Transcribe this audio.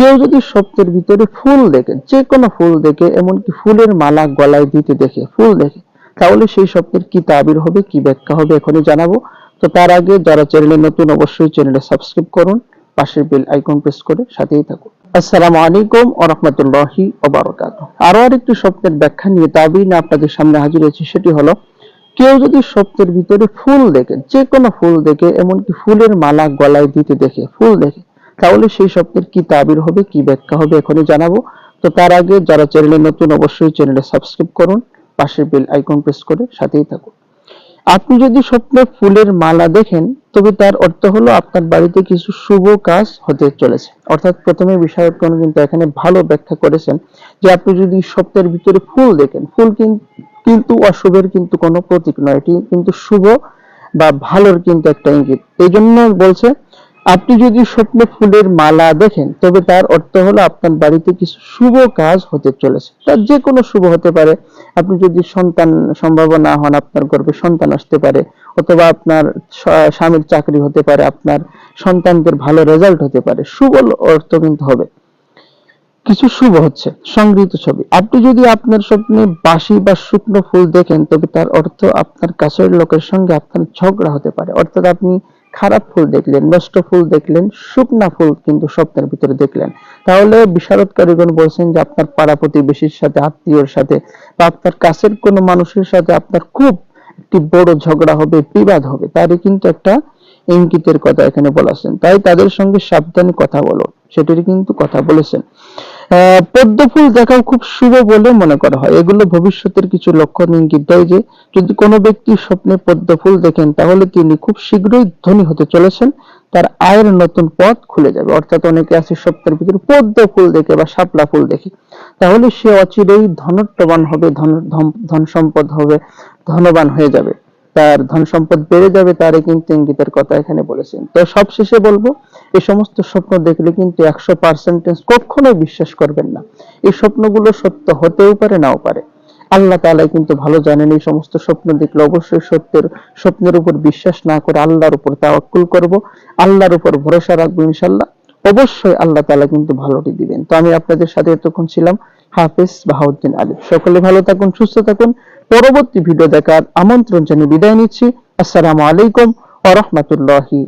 কেউ যদি স্বপ্নের ভিতরে ফুল দেখে, যে কোনো ফুল দেখে, এমনকি ফুলের মালা গলায় দিতে দেখে, ফুল দেখে, তাহলে সেই স্বপ্নের কি তাবির হবে, কি ব্যাখ্যা হবে এখনই জানাব। তো তার আগে যারা চ্যানেলে নতুন, অবশ্যই চ্যানেলে সাবস্ক্রাইব করুন, পাশের বেল আইকন প্রেস করে সাথেই থাকুন। আসসালামু আলাইকুম আরও আরেকটি স্বপ্নের ব্যাখ্যা নিয়ে তাবির নিয়ে আপনাদের সামনে হাজির হয়েছি, সেটি হলো, কেউ যদি স্বপ্নের ভিতরে ফুল দেখে, যে কোনো ফুল দেখে, এমনকি ফুলের মালা গলায় দিতে দেখে, ফুল দেখে তাহলে সেই স্বপ্নের কি তাবির হবে, কি ব্যাখ্যা হবে এখনই জানাব। তো তার আগে যারা চ্যানেলে নতুন, অবশ্যই চ্যানেলে সাবস্ক্রাইব করুন, পাশের বেল আইকন প্রেস করে সাথেই থাকুন। আপনি যদি স্বপ্নে ফুলের মালা দেখেন, তবে তার অর্থ হলো আপনার বাড়িতে কিছু শুভ কাজ হতে চলেছে। অর্থাৎ প্রথমে বিষয়ক কিন্তু এখানে ভালো ব্যাখ্যা করেছেন যে আপনি যদি স্বপ্নের ভিতরে ফুল দেখেন, ফুল কিন- কিন্তু অশুভের কিন্তু কোনো প্রতীক নয়, এটি কিন্তু শুভ বা ভালোর কিন্তু একটা ইঙ্গিত। এই জন্য বলছে আপনি যদি স্বপ্নে ফুলের মালা দেখেন, তবে তার অর্থ হলো আপনার বাড়িতে কিছু শুভ কাজ হতে চলেছে। তার যে কোনো শুভ হতে পারে। আপনি যদি সন্তান, সম্ভাবনা হন, আপনার গর্ভে সন্তান আসতে পারে, অথবা আপনার স্বামীর চাকরি হতে পারে, আপনার সন্তানদের ভালো রেজাল্ট হতে পারে, শুভ অর্থ কিন্তু হবে। কিছু শুভ হচ্ছে, সংগৃহীত ছবি। আপনি যদি আপনার স্বপ্নে বাসি বা শুকনো ফুল দেখেন, তবে তার অর্থ আপনার কাছের লোকের সঙ্গে আপনার ঝগড়া হতে পারে। অর্থাৎ আপনি খারাপ ফুল দেখলেন, নষ্ট ফুল দেখলেন, শুকনা ফুল কিন্তু স্বপ্নের ভিতরে দেখলেন। তাহলে বিশারদকারীগণ বলছেন যে আপনার পাড়া প্রতিবেশীর সাথে, আত্মীয়র সাথে বা আপনার কাছের কোনো মানুষের সাথে আপনার খুব একটি বড় ঝগড়া হবে, বিবাদ হবে, তারই কিন্তু একটা ইঙ্গিতের কথা এখানে বলেছেন। তাই তাদের সঙ্গে সাবধানে কথা বলো সেটির কিন্তু কথা বলেছেন। পদ্ম ফুল দেখাও খুব শুভ বলে মনে করা হয়। এগুলো ভবিষ্যতের কিছু লক্ষণ ইঙ্গিত দেয় যে, যদি কোনো ব্যক্তি স্বপ্নে পদ্ম ফুল দেখেন, তাহলে তিনি খুব শীঘ্রই ধনী হতে চলেছেন। তার আয়ের নতুন পথ খুলে যাবে। অর্থাৎ অনেকে আছে স্বপ্নের ভিতরে পদ্ম ফুল দেখে বা শাপলা ফুল দেখে। তাহলে সে অচিরেই ধনত্ববান হবে ধন- ধন সম্পদ হবে, ধনবান হয়ে যাবে। তার ধন সম্পদ বেড়ে যাবে তার কিন্তু ইঙ্গিতের কথা এখানে বলেছেন। তো সবশেষে বলব, এই সমস্ত স্বপ্ন দেখলে কিন্তু একশো পার্সেন্টেজ কখনোই বিশ্বাস করবেন না। এই স্বপ্নগুলো সত্য হতেও পারে, নাও পারে। আল্লাহ তাআলা কিন্তু ভালো জানেন এই সমস্ত স্বপ্ন দেখলে অবশ্যই সত্যের, স্বপ্নের উপর বিশ্বাস না করে আল্লাহর উপর তাওয়াক্কুল করব, আল্লাহর উপর ভরসা রাখব ইনশাল্লাহ অবশ্যই আল্লাহ তাআলা কিন্তু ভালোটি দিবেন। তো আমি আপনাদের সাথে এতক্ষণ ছিলাম, হাফিজ বাহাউদ্দিন আলী। সকলে ভালো থাকুন, সুস্থ থাকুন। পরবর্তী ভিডিও দেখার আমন্ত্রণ জানিয়ে বিদায় নিচ্ছি। আসসালামু আলাইকুম ওয়া রাহমাতুল্লাহি